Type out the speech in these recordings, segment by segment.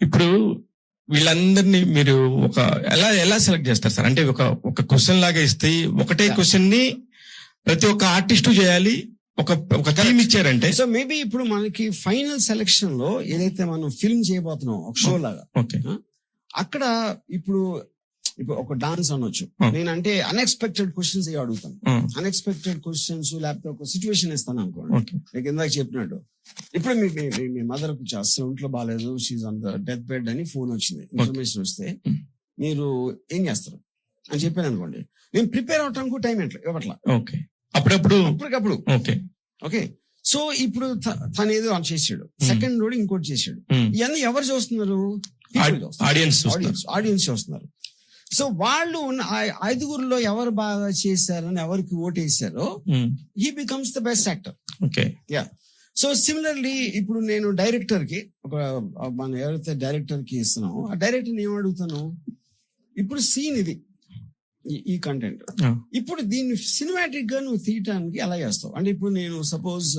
ఇప్పుడు వీళ్ళందరినీ మీరు ఒక ఎలా ఎలా సెలెక్ట్ చేస్తారు సార్? అంటే ఒక ఒక క్వశ్చన్ లాగా ఇస్తే ఒకటే క్వశ్చన్ని ప్రతి ఒక్క ఆర్టిస్టు చేయాలి ఒక ఒక థీమ్ ఇచ్చారంటే? సో మేబీ ఇప్పుడు మనకి ఫైనల్ సెలక్షన్లో ఏదైతే మనం ఫిల్మ్ చేయబోతున్నాం ఒక షో లాగా ఓకే అక్కడ ఇప్పుడు ఇప్పుడు ఒక డాన్స్ అనొచ్చు. Hmm. నేనంటే అన్ఎక్స్పెక్టెడ్ క్వశ్చన్స్ ఏ అడుగుతాను. అన్ఎక్స్పెక్టెడ్ క్వశ్చన్స్ లేకపోతే ఒక సిచ్యువేషన్ ఇస్తాను అనుకోండి. ఇందాక చెప్పినట్టు. ఇప్పుడు మీ మీ- మదర్ అసలు ఒంట్లో బాగాలేదు she's on the death bed అని ఫోన్ వచ్చింది. ఇన్ఫర్మేషన్ వస్తే. మీరు ఏం చేస్తారు? అని చెప్పాను అనుకోండి. నేను ప్రిపేర్ అవటానికి టైం ఎట్లా ఇవ్వట్లా. ఓకే. అప్పుడప్పుడు? అప్పటికప్పుడు. ఓకే. ఓకే. సో ఇప్పుడు తను ఏదో అని చేసాడు సెకండ్ రోడ్ ఇంకోటి చేసాడు ఇవన్నీ ఎవరు చూస్తున్నారు? ఆడియన్స్ ఆడియన్స్ ఆడియన్స్ చూస్తున్నారు. సో వాళ్ళు ఉన్న ఐదుగురిలో ఎవరు బాగా చేశారని ఎవరికి ఓటేసారో ఈ becomes the best actor okay. Yeah so similarly ఇప్పుడు నేను డైరెక్టర్కి ఒక మన ఎవరైతే డైరెక్టర్కి ఇస్తున్నామో ఆ డైరెక్టర్ ఏం అడుగుతాను ఇప్పుడు సీన్ ఇది. ఈ- కంటెంట్. ఇప్పుడు దీన్ని సినిమాటిక్గా నువ్వు తీయటానికి ఎలా చేస్తావు? అంటే ఇప్పుడు నేను సపోజ్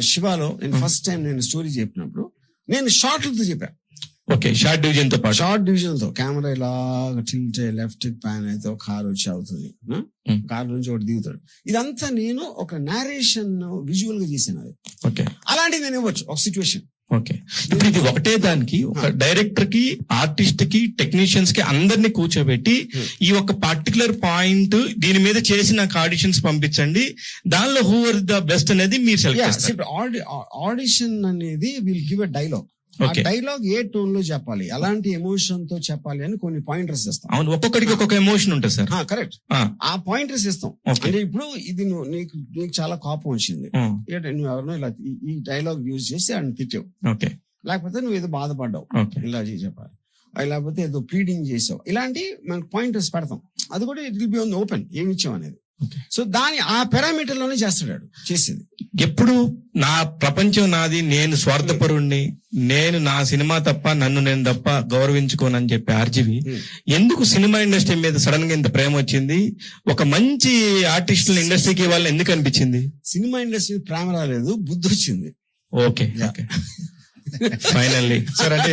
శివాలో నేను ఫస్ట్ టైం నేను స్టోరీ చెప్పినప్పుడు నేను షార్ట్లతో చెప్పాను ఓకే షార్ట్ డివిజన్తో పాటు. షార్ట్ డివిజన్తో కెమెరా ఇలాగ టిల్ట్ లెఫ్ట్ ప్యాన్ అయితే ఒక కార్ వచ్చి అవుతుంది. కార్ నుంచి ఒకటి దిగుతాడు. ఇదంతా నేను ఒక నేరేషన్ విజువల్గా చేశాను అది. ఓకే. అలాంటిది నేను ఇవ్వచ్చు ఒక సిచ్యువేషన్ ఓకే. ఇప్పుడు ఇది ఒకటే దానికి ఒక డైరెక్టర్కి ఆర్టిస్ట్కి టెక్నీషియన్స్కి అందరినీ కూర్చోబెట్టి. ఈ ఒక పర్టికులర్ పాయింట్ దీని మీద చేసి నాకు ఆడిషన్స్ పంపించండి. దానిలో హూ ఆర్ ద బెస్ట్ అనేది మీరు సెలెక్ట్ ఆడిషన్ అనేది విల్ గివ్ ఎ డైలాగ్ ఆ డైలాగ్ ఏ టోన్లో చెప్పాలి? ఎలాంటి ఎమోషన్తో చెప్పాలి అని కొన్ని పాయింటర్స్ ఇస్తాం. అవును ఒక్కొక్కడికి ఒక్కొక్క ఎమోషన్ ఉంటుంది సార్. కరెక్ట్ ఆ, పాయింటర్స్ ఇస్తాం. అంటే ఇప్పుడు ఇది నువ్వు నీకు నీకు చాలా కోపం వచ్చింది. నువ్వు ఎవరినో ఇలా ఈ- డైలాగ్ యూజ్ చేసి ఆయన తిట్టావు. లేకపోతే నువ్వు ఏదో బాధపడ్డావు. ఇలా చెప్పాలి. లేకపోతే ఏదో ప్లీడింగ్ చేసావు. ఇలాంటి మనకు పాయింటర్స్ పెడతాం. అది కూడా it will be on open ఏమి ఇచ్చాం అనేది. సో దాని ఆ పారామీటర్లోనే చేస్తాడు చేసేది. ఎప్పుడు? నా ప్రపంచం నాది నేను స్వార్థపరుణ్ణి నేను నా సినిమా తప్ప నన్ను నేను తప్ప గౌరవించుకోనని చెప్పి ఆర్జీవి Hmm. ఎందుకు సినిమా ఇండస్ట్రీ మీద సడన్గా ఇంత ప్రేమ వచ్చింది? ఒక మంచి ఆర్టిస్టుల ఇండస్ట్రీకి వాళ్ళు ఎందుకు అనిపించింది? సినిమా ఇండస్ట్రీ ప్రేమ రాలేదు బుద్ధి వచ్చింది. ఓకే ఓకే ఫైనల్లీ సార్ అంటే